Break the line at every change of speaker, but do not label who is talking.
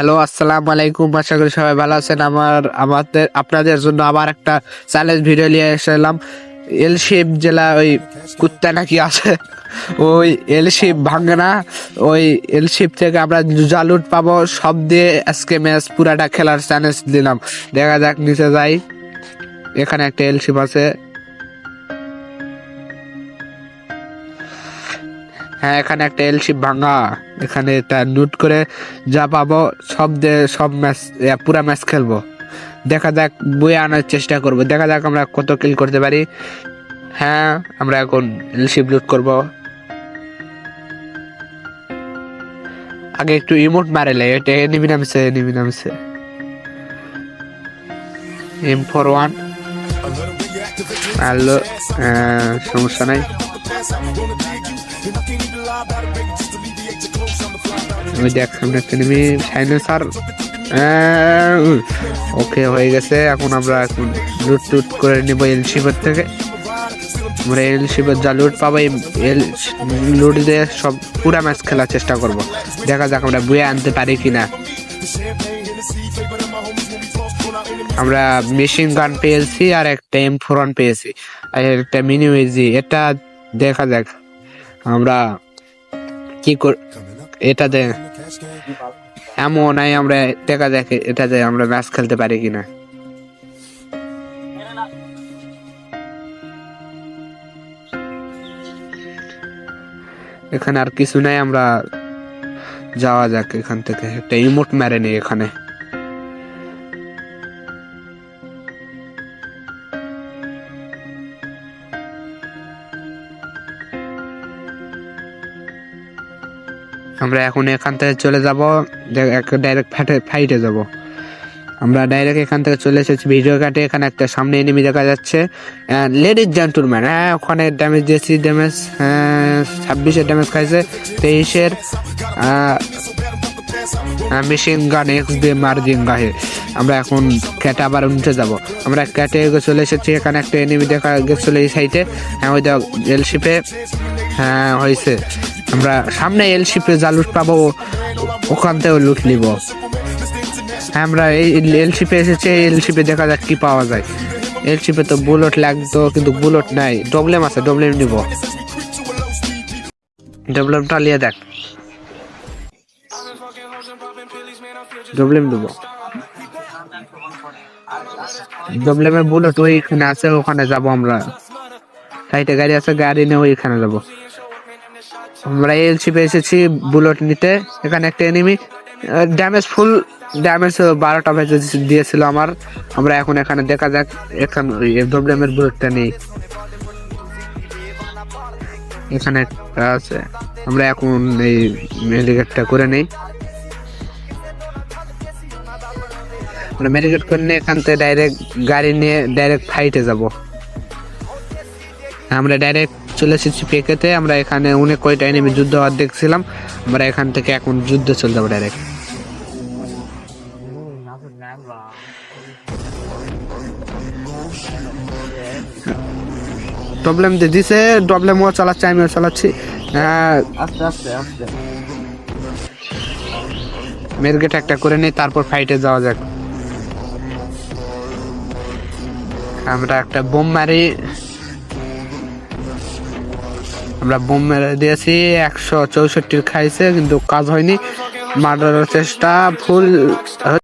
Hello, আসসালামু আলাইকুম। আশা করি সবাই ভালো আছেন। আমার, আমাদের, আপনাদের জন্য আবার একটা চ্যালেঞ্জ ভিডিও নিয়ে এসেলাম। এল শেপ জেলা ওই কুত্তা নাকি আছে? ওই এল শেপ ভাঙে না। ওই এল শেপ থেকে আমরা জালুট পাবো, সব দিয়ে আজকে ম্যাচ পুরাটা খেলার চ্যালেঞ্জ দিলাম। দেখা যাক, নিচে যাই। এখানে একটা এল শেপ আছে। হ্যাঁ এখানে একটা এলশিপ ভাঙা। এখানে এটা নোট করে যা পাবো, সব দিয়ে সব ম্যাচ পুরা ম্যাচ খেলব। দেখা যাক বই আনার চেষ্টা করব। দেখা যাক আমরা কত কিল করতে পারি। হ্যাঁ আমরা এখন এলশিপ লুট করব। আগে একটু ইমোট মারেলে এটা এনিমি নামছে এনিমি নামছে। এম ফোর ওয়ান হ্যালো সমস্যা নাই। দেখ, সামনে একটা নেমে সাইলেন্সার ওকে হয়ে গেছে। এখন আমরা এখন লুট টুট করে নিব এল শিবের থেকে। আমরা এল শিবের যা লুট পাবো এল লুট দিয়ে সব পুরা ম্যাচ খেলার চেষ্টা করব। দেখা যাক আমরা বয়ে আনতে পারি কিনা। আমরা মেশিন গান পেয়েছি আর একটা এম ফোর পেয়েছি। আর একটা মিনি এটা দেখা যাক। আমরা কি কর এটাতে এমন নাই আমরা, দেখা যাক এটাতে আমরা ম্যাচ খেলতে পারি কিনা। এখানে আর কিছু নাই, আমরা যাওয়া যাক এখান থেকে। একটা ইমোট মেরে নেই এখানে। আমরা এখন এখান থেকে চলে যাব ডাইরেক্ট ফাটে ফাইটে যাব। আমরা ডাইরেক্ট এখান থেকে চলে এসেছি ভিডিও কাটে এখানে একটা সামনে এনিমি দেখা যাচ্ছে। লেডিস জেন্টলম্যান হ্যাঁ ওখানে ড্যামেজ দিয়েছি ড্যামেজ ছাব্বিশের ড্যামেজ খাইছে, তেইশের মেশিন গান এক্স দিয়ে মার্জিন গাহে। আমরা এখন ক্যাটে আবার উঠে যাব। আমরা ক্যাটে চলে এসেছি, এখানে একটা এনিমি দেখা গেছিল এই সাইডে হ্যাঁ ওই দেখ এলশিপে হ্যাঁ হয়েছে। আমরা সামনে এলশিপে জালুট পাবো, ওখান থেকেও লুট নিব। হ্যাঁ আমরা এই এলশিপে এসেছে এলশিপে দেখা যাক কি পাওয়া যায়। এলশিপে তো বুলেট লাগতো, কিন্তু বুলেট নাই। ডবলেম আছে ডবলেম নিব। ডবলেমটা নিয়ে দেখ। ডবলেম দেবো ডবলেমের বুলেট ওইখানে আছে, ওখানে যাব আমরা। সাইটে গাড়ি আছে, গাড়ি নিয়ে ওইখানে যাব। আমরা এলসিপে এসেছি বুলেট নিতে। এখানে একটা এনিমি ড্যামেজ ফুল ড্যামেজ বারোটা বেজে দিয়েছিল আমার। আমরা এখন এখানে দেখা যাক, এখানে ডবলেমের বুলেটটা নেই। এখানে আছে। আমরা এখন এই মেডিকেটটা করে নেই। আমরা মেডিকেট করে নিয়ে এখান থেকে ডাইরেক্ট গাড়ি নিয়ে ডাইরেক্ট ফাইটে যাব। আমরা ডাইরেক্ট চলে এসেছি পেকেতে। আমরা এখানে অনেক কয়টা এনিমি যুদ্ধ হওয়ার দেখছিলাম। আমরা এখান থেকে এখন যুদ্ধ চলে যাব ডাইরেক্ট প্রবলেম দিয়ে দিছে প্রবলেম ও চালাচ্ছে আমিও চালাচ্ছি।
আস্তে আস্তে আস্তে।
মেরগেট একটা করে নিই তারপর ফাইটে যাওয়া যাক। আমরা একটা বোম মারি। আমরা বোম মেরে দিয়েছি একশো চৌষট্টির খাইছে কিন্তু কাজ হয়নি। মার্ডারের চেষ্টা ফুল